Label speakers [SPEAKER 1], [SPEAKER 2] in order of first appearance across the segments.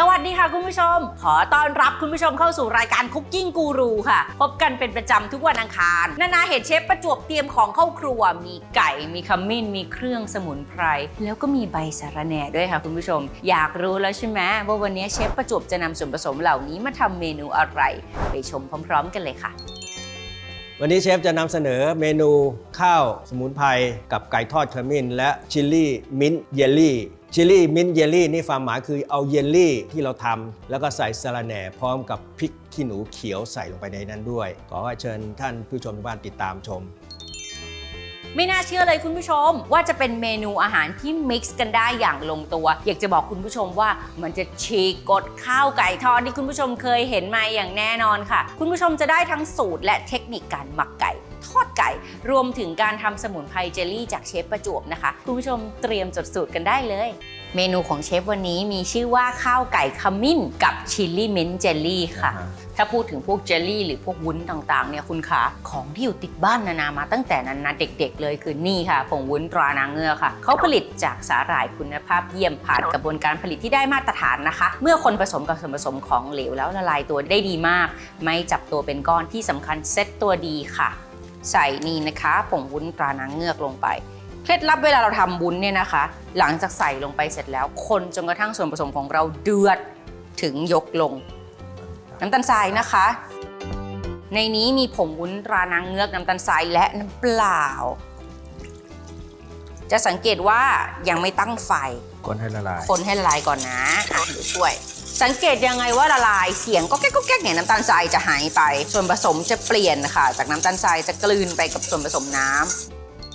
[SPEAKER 1] สวัสดีค่ะคุณผู้ชม ขอต้อนรับคุณผู้ชมเข้าสู่รายการคุกกิ้งกูรูค่ะ พบกันเป็นประจำทุกวันอังคาร นานาเห็นเชฟประจวบเตรียมของเข้าครัว มีไก่ มีขมิ้น มีเครื่องสมุนไพร แล้วก็มีใบสะระแหน่ด้วยค่ะคุณผู้ชม อยากรู้แล้วใช่ไหมว่าวันนี้เชฟประจวบจะนำส่วนผสมเหล่านี้มาทำเมนูอะไร ไปชมพร้อม ๆ กันเลยค่ะ
[SPEAKER 2] วันนี้เชฟจะนำเสนอเมนูข้าวสมุนไพรกับไก่ทอดขมิ้นและชิลลี่มิ้นท์เยลลี่ ชิลลี่มิ้นเยลลี่นี่ความหมายคือเอาเยลลี่ที่เราทำแล้วก็ใส่สะระแหน่พร้อมกับพริกขี้หนูเขียวใส่ลงไปในนั้นด้วย ขอเชิญท่านผู้ชมทุกบ้านติดตามชม
[SPEAKER 1] ไม่น่าเชื่อเลยคุณผู้ชม ว่าจะเป็นเมนูอาหารที่มิกซ์กันได้อย่างลงตัว อยากจะบอกคุณผู้ชมว่ามันจะฉีกกดข้าวไก่ทอดที่คุณผู้ชมเคยเห็นมาอย่างแน่นอนค่ะ คุณผู้ชมจะได้ทั้งสูตรและเทคนิคการหมักไก่ ทอดไก่ รวมถึงการทำสมุนไพรเจลลี่จากเชฟประจวบนะคะ คุณผู้ชมเตรียมจดสูตรกันได้เลยเมนูของเชฟวันนี้มีชื่อว่าข้าวไก่ขมิ้นกับชิลลี่มิ้นท์เจลลี่ค่ะ
[SPEAKER 2] อ่าฮะ
[SPEAKER 1] ถ้าพูดถึงพวกเจลลี่หรือพวกวุ้นต่างๆเนี่ยคุณคะของที่อยู่ติดบ้านนานามาตั้งแต่นั้นนะเด็กๆเลยคือนี่ค่ะผงวุ้นตรานางเงือกค่ะ เขาผลิตจากสาหร่ายคุณภาพเยี่ยมผ่านกระบวนการผลิตที่ได้มาตรฐานนะคะ เมื่อคนผสมกับส่วนผสมของเหลวแล้วละลายตัวได้ดีมาก ไม่จับตัวเป็นก้อนที่สำคัญเซตตัวดีค่ะ ใส่นี่นะคะผงวุ้นตรานางเงือกลงไป เคล็ดลับเวลาเราทำวุ้นเนี่ยนะคะ หลังจากใส่ลงไปเสร็จแล้ว คนจนกระทั่งส่วนผสมของเราเดือดถึงยกลง น้ำตาลทรายนะคะ ในนี้มีผงวุ้นตรานางเงือกน้ำตาลทรายและน้ำเปล่า จะสังเกตว่ายังไม่ตั้งไฟ
[SPEAKER 2] คนให้ละลาย
[SPEAKER 1] คนให้ละลายก่อนนะอะเดี๋ยวช่วย สังเกตยังไงว่าละลายเสียงก็แก๊กก็แก๊กเนี่ยน้ำตาลทรายจะหายไป ส่วนผสมจะเปลี่ยนค่ะ จากน้ำตาลทรายจะกลืนไปกับส่วนผสมน้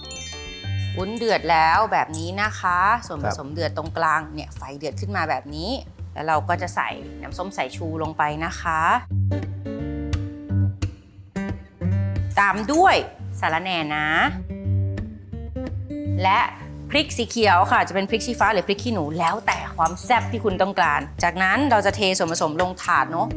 [SPEAKER 1] ำวุ้นเดือดแล้วแบบนี้นะคะ ส่วนผสมเดือดตรงกลางเนี่ยไฟเดือดขึ้นมาแบบนี้ แล้วเราก็จะใส่น้ำส้มสายชูลงไปนะคะ ตามด้วยสาระแหน่นะ และ พริกสีเขียวค่ะ จะเป็นพริกชี้ฟ้าหรือพริกขี้หนูแล้วแต่ความแซ่บที่คุณต้องการ จากนั้นเราจะเทส่วนผสมลงถาดเนาะ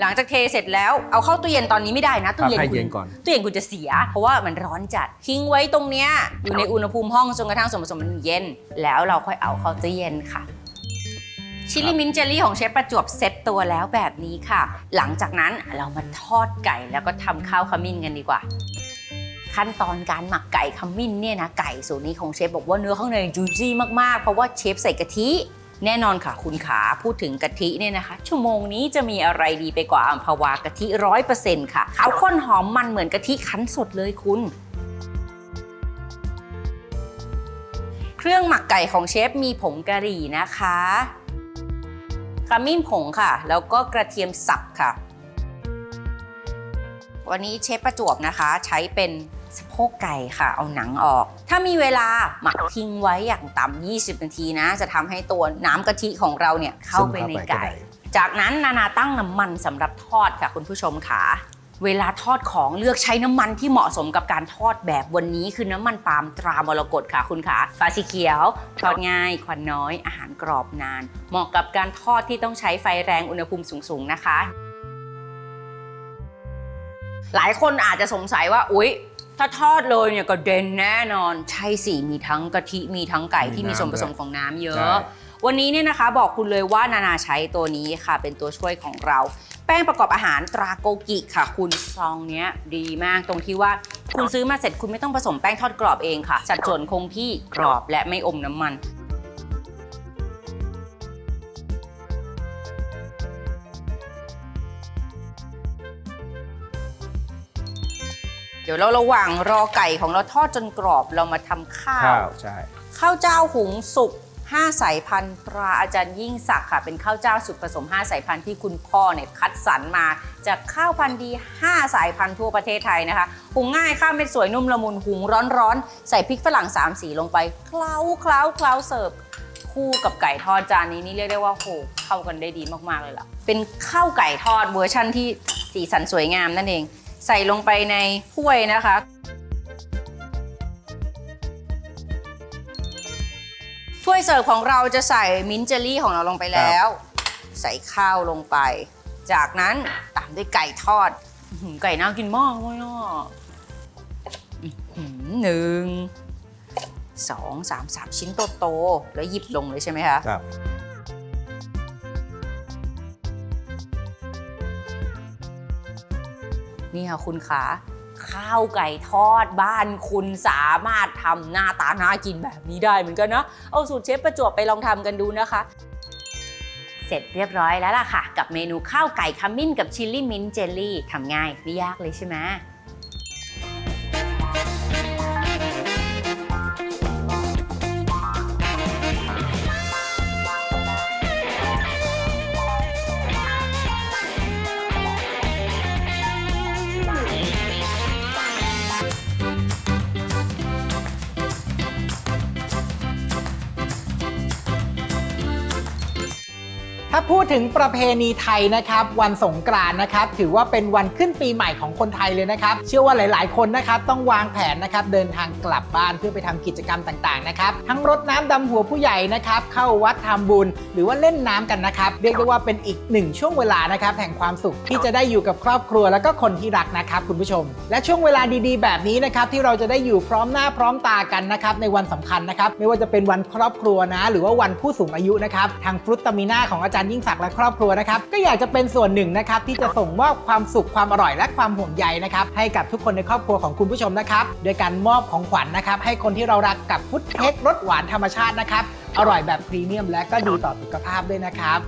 [SPEAKER 1] หลังจากเทเสร็จแล้วเอาเข้าตู้เย็นตอนนี้ไม่ได้นะตู้เย็น
[SPEAKER 2] ให้
[SPEAKER 1] คุ
[SPEAKER 2] เย็
[SPEAKER 1] ณ
[SPEAKER 2] นก่อน
[SPEAKER 1] ตู้เย็นคุณจะเสีย เพราะว่ามันร้อนจัดทิ้งไว้ตรงเนี้ยอยู่ในอุณหภูมิห้องจนกระทั่งส่วนผสมมันเย็น แล้วเราค่อยเอาเข้าตู้เย็นค่ะชิลลี่มินท์เจลลี่ของเชฟประจวบเซ็ตตัวแล้วแบบนี้ค่ะ หลังจากนั้นเรามาทอดไก่แล้วก็ทำข้าวขมิ้นกันดีกว่า ขั้นตอนการหมักไก่ขมิ้นเนี่ยนะไก่สูตรนี้ของเชฟบอกว่าเนื้อข้างในจูซี่มากๆ เพราะว่าเชฟใส่กะทิแน่นอนค่ะคุณขาพูดถึงกะทิเนี่ยนะคะ ชั่วโมงนี้จะมีอะไรดีไปกว่าอัมพวากะทิร้อยเปอร์เซ็นต์ค่ะขาวข้นหอมมันเหมือนกะทิคั้นสดเลยคุณ เครื่องหมักไก่ของเชฟมีผงกะหรี่นะคะขมิ้นผงค่ะ แล้วก็กระเทียมสับค่ะ วันนี้เชฟประจวบนะคะ ใช้เป็น สะโพกไก่ค่ะ เอาหนังออก ถ้ามีเวลาหมักทิ้งไว้อย่างต่ำ20 นาทีนะ จะทำให้ตัวน้ำกะทิของเราเนี่ยเข้าไปในไก่ จากนั้นนานาตั้งน้ำมันสำหรับทอดค่ะคุณผู้ชมค่ะเวลาทอดของเลือกใช้น้ำมันที่เหมาะสมกับการทอดแบบวันนี้คือน้ำมันปาล์มตรามรกตค่ะคุณขาฟ้าสีเขียว ทอดง่าย ควันน้อย อาหารกรอบนาน เหมาะกับการทอดที่ต้องใช้ไฟแรงอุณหภูมิสูงๆนะคะ หลายคนอาจจะสงสัยว่าอุ๊ย ถ้าทอดเลยเนี่ยก็เด่นแน่นอน ใช่สิมีทั้งกะทิมีทั้งไก่ที่มีส่วนผสมของน้ำเยอะ
[SPEAKER 2] ใช่
[SPEAKER 1] วันนี้เนี่ยนะคะบอกคุณเลยว่านานาใช้ตัวนี้ค่ะ เป็นตัวช่วยของเรา แป้งประกอบอาหารตราโกกิค่ะ คุณซองเนี้ยดีมากตรงที่ว่าคุณซื้อมาเสร็จคุณไม่ต้องผสมแป้งทอดกรอบเองค่ะ สัดส่วนคงที่กรอบและไม่อมน้ำมัน เดี๋ยวเราระหว่างรอไก่ของเราทอดจนกรอบเรามาทำข้า
[SPEAKER 2] ข้าววใช่
[SPEAKER 1] ข้าวเจ้าหุงสุก5สายพันธุ์ตราอาจารย์ยิ่งศักดิ์ค่ะ เป็นข้าวเจ้าสุกผสม 5 สายพันธุ์ที่คุณพ่อเนี่ยคัดสรรมา จากข้าวพันธุ์ดี 5 สายพันธุ์ทั่วประเทศไทยนะคะหุงง่ายข้าวเม็ดสวยนุ่มละมุนหุงร้อนๆ ใส่พริกฝรั่ง3สีลงไป เคล้าเคล้าเคล้าเสิร์ฟคู่กับไก่ทอดจานนี้นี่เรียกได้ว่าโหเข้ากันได้ดีมากๆเลยล่ะเป็นข้าวไก่ทอดเวอร์ชั่นที่สีสันสวยงามนั่นเอง ใส่ลงไปในถ้วยนะคะ ถ้วยเสิร์ฟของเราจะใส่มิ้นท์เจลลี่ของเราลงไปแล้ว ใส่ข้าวลงไป จากนั้นตามด้วยไก่ทอดอื้อหือไก่น่ากินมากเลยอะอื้อหือหนึ่ง2 3 3ชิ้นโตๆแล้วหยิบลงเลยใช่ไหมคะ
[SPEAKER 2] ครับ
[SPEAKER 1] นี่ค่ะคุณขาข้าวไก่ทอดบ้านคุณสามารถทำหน้าตาน่ากินแบบนี้ได้เหมือนกันนะ เอาสูตรเชฟประจวบไปลองทำกันดูนะคะ เสร็จเรียบร้อยแล้วล่ะค่ะ กับเมนูข้าวไก่ขมิ้นกับชิลลี่มิ้นท์เจลลี่ทำง่ายไม่ยากเลยใช่ไหม
[SPEAKER 3] ถ้าพูดถึงประเพณีไทยนะครับ วันสงกรานต์นะครับ ถือว่าเป็นวันขึ้นปีใหม่ของคนไทยเลยนะครับ เชื่อว่าหลาย ๆ คนนะครับต้องวางแผนนะครับเดินทางกลับบ้านเพื่อไปทำกิจกรรมต่าง ๆ นะครับ ทั้งรดน้ำดำหัวผู้ใหญ่นะครับ เข้าวัดทำบุญ หรือว่าเล่นน้ำกันนะครับ เรียกได้ว่าเป็นอีกหนึ่งช่วงเวลานะครับแห่งความสุขที่จะได้อยู่กับครอบครัว แล้วก็คนที่รักนะครับคุณผู้ชม และช่วงเวลาดี ๆ แบบนี้นะครับที่เราจะได้อยู่พร้อมหน้าพร้อมตากันนะครับในวันสำคัญนะครับไม่ว่าจะเป็นวันครอบครัวนะ หรือว่าวันผู้สูงอายุนะครับทางฟรุตตามิน่าของอาจารย์ยิ่งศักดิ์และครอบครัวนะครับก็อยากจะเป็นส่วนหนึ่งนะครับที่จะส่งมอบความสุขความอร่อยและความห่วงใยนะครับให้กับทุกคนในครอบครัวของคุณผู้ชมนะครับโดยการมอบของขวัญนะครับให้คนที่เรารักกับฟุตเค้กรสหวานธรรมชาตินะครับอร่อยแบบพรีเมียมและก็ดีต่อสุขภาพด้วยนะครับ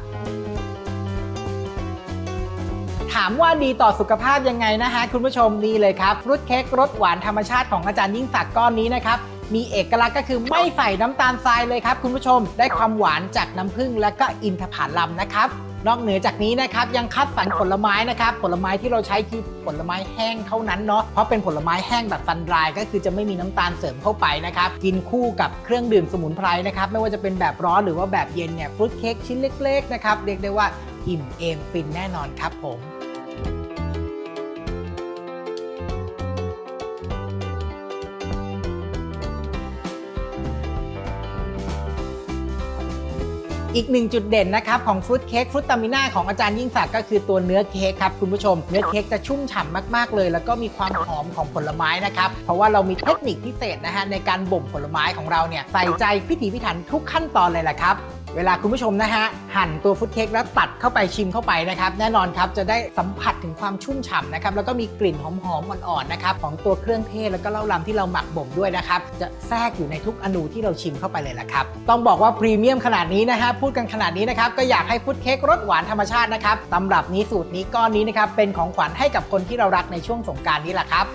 [SPEAKER 3] ถามว่าดีต่อสุขภาพยังไงนะฮะคุณผู้ชมนี่เลยครับฟรุตเค้กรสหวานธรรมชาติของอาจารย์ยิ่งศักดิ์ก้อนนี้นะครับ มีเอกลักษณ์ก็คือไม่ใส่น้ำตาลทรายเลยครับคุณผู้ชมได้ความหวานจากน้ำผึ้งและก็อินทผลัมนะครับนอกเหนือจากนี้นะครับยังคัดสรรผลไม้นะครับผลไม้ที่เราใช้คือผลไม้แห้งเท่านั้นเนาะเพราะเป็นผลไม้แห้งแบบซันดราย ก็คือจะไม่มีน้ำตาลเสริมเข้าไปนะครับกินคู่กับเครื่องดื่มสมุนไพรนะครับไม่ว่าจะเป็นแบบร้อนหรือว่าแบบเย็นเนี่ยฟรุตเค้กชิ้นเล็กๆนะครับเรียกได้ว่าอิ่มเอมฟินแน่นอนครับผม อีกหนึ่งจุดเด่นนะครับของฟรุตเค้กฟรุตตามิน่าของอาจารย์ยิ่งศักดิ์ก็คือตัวเนื้อเค้กครับคุณผู้ชม เนื้อเค้กจะชุ่มฉ่ำมากๆเลย แล้วก็มีความหอมของผลไม้นะครับ เพราะว่าเรามีเทคนิคพิเศษนะฮะในการบ่มผลไม้ของเราเนี่ยใส่ใจพิถีพิถันทุกขั้นตอนเลยแหละครับ เวลาคุณผู้ชมนะฮะหั่นตัวฟุตเค้กแล้วตัดเข้าไปชิมเข้าไปนะครับแน่นอนครับจะได้สัมผัสถึงความชุ่มฉ่ำนะครับแล้วก็มีกลิ่นหอมๆอ่อนๆนะครับของตัวเครื่องเทศแล้วก็เหล้าลำที่เราหมักบ่มด้วยนะครับจะแทรกอยู่ในทุกอนูที่เราชิมเข้าไปเลยละครับต้องบอกว่าพรีเมียมขนาดนี้นะฮะพูดกันขนาดนี้นะครับก็อยากให้ฟุตเค้กรสหวานธรรมชาตินะครับตำรับนี้สูตรนี้ก้อนนี้นะครับเป็นของขวัญให้กับคนที่เรารักในช่วงสงกรารนี้แหละครับ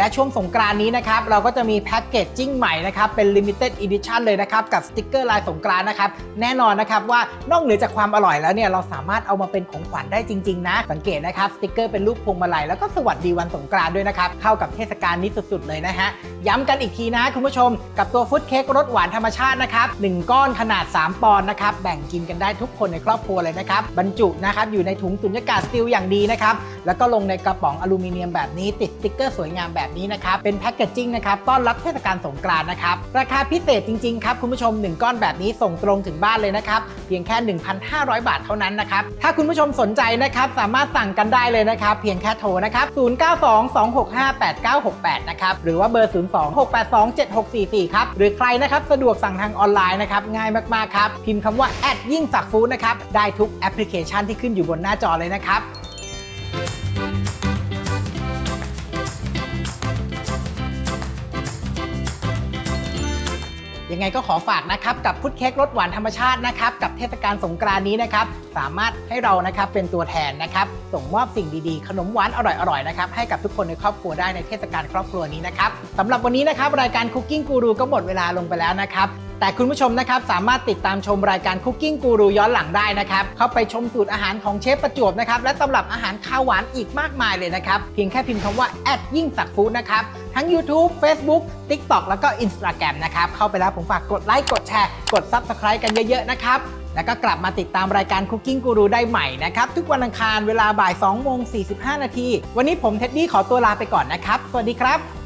[SPEAKER 3] และช่วงสงกรานนี้นะครับ เราก็จะมีแพ็กเกจจิ้งใหม่นะครับ เป็น Limited Edition เลยนะครับ กับสติกเกอร์ลายสงกรานนะครับ แน่นอนนะครับว่านอกเหนือจากความอร่อยแล้วเนี่ย เราสามารถเอามาเป็นของขวัญได้จริง ๆ นะ สังเกตนะครับสติกเกอร์เป็นรูปพวงมาลัยแล้วก็สวัสดีวันสงกรานด้วยนะครับ เข้ากับเทศกาลนี้สุดๆเลยนะฮะย้ำกันอีกทีนะคุณผู้ชม กับตัวฟุตเค้กรสหวานธรรมชาตินะครับหนึ่งก้อนขนาด 3 ปอนด์นะครับแบ่งกินกันได้ทุกคนในครอบครัวเลยนะครับบรรจุนะครับอยู่ในถุงสุญญากาศสตีลอย่างดีนะครับแล้วก็ลงในกระป๋องอลูมิเนียมแบบนี้ติดสติกเกอร์สวยงามแบบนี้นะครับ เป็นแพ็กเกจจิ้งนะครับ ต้อนรับเทศกาลสงกรานต์นะครับ ราคาพิเศษจริง ๆ ครับ คุณผู้ชม 1 ก้อนแบบนี้ส่งตรงถึงบ้านเลยนะครับ เพียงแค่ 1,500 บาทเท่านั้นนะครับ ถ้าคุณผู้ชมสนใจนะครับ สามารถสั่งกันได้เลยนะครับ เพียงแค่โทรนะครับ 0922658968 นะครับ หรือว่าเบอร์ 026827644 ครับ หรือใครนะครับสะดวกสั่งทางออนไลน์นะครับ ง่ายมากๆ ครับ พิมพ์คำว่าแอดยิ่งสักฟู้ดนะครับ ได้ทุกแอปพลิเคชันที่ขึ้นอยู่บนหน้าจอเลยนะครับ ยังไงก็ขอฝากนะครับกับพุทเค้กรสหวานธรรมชาตินะครับกับเทศกาลสงกรานนี้นะครับสามารถให้เรานะครับเป็นตัวแทนนะครับส่งมอบสิ่งดีๆ ขนมหวานอร่อยๆนะครับให้กับทุกคนในครอบครัวได้ในเทศกาลครอบครัวนี้นะครับสำหรับวันนี้นะครับรายการคุกกิ้งกูรูก็หมดเวลาลงไปแล้วนะครับ แต่คุณผู้ชมนะครับสามารถติดตามชมรายการคุกกิ้งกูรูย้อนหลังได้นะครับ เข้าไปชมสูตรอาหารของเชฟประจวบนะครับ และตำรับอาหารข้าวหวานอีกมากมายเลยนะครับ เพียงแค่พิมพ์คำว่าแอดยิ่งสักฟู้ดนะครับ ทั้ง YouTube Facebook TikTok แล้วก็ Instagram นะครับ เข้าไปแล้วผมฝากกดไลค์กดแชร์กด Subscribe กันเยอะๆนะครับแล้วก็กลับมาติดตามรายการ Cooking Guru ได้ใหม่นะครับ ทุกวันอังคารเวลาบ่าย2โมง45 นาที วันนี้ผมเท็ดดี้ขอตัวลาไปก่อนนะครับ สวัสดีครับ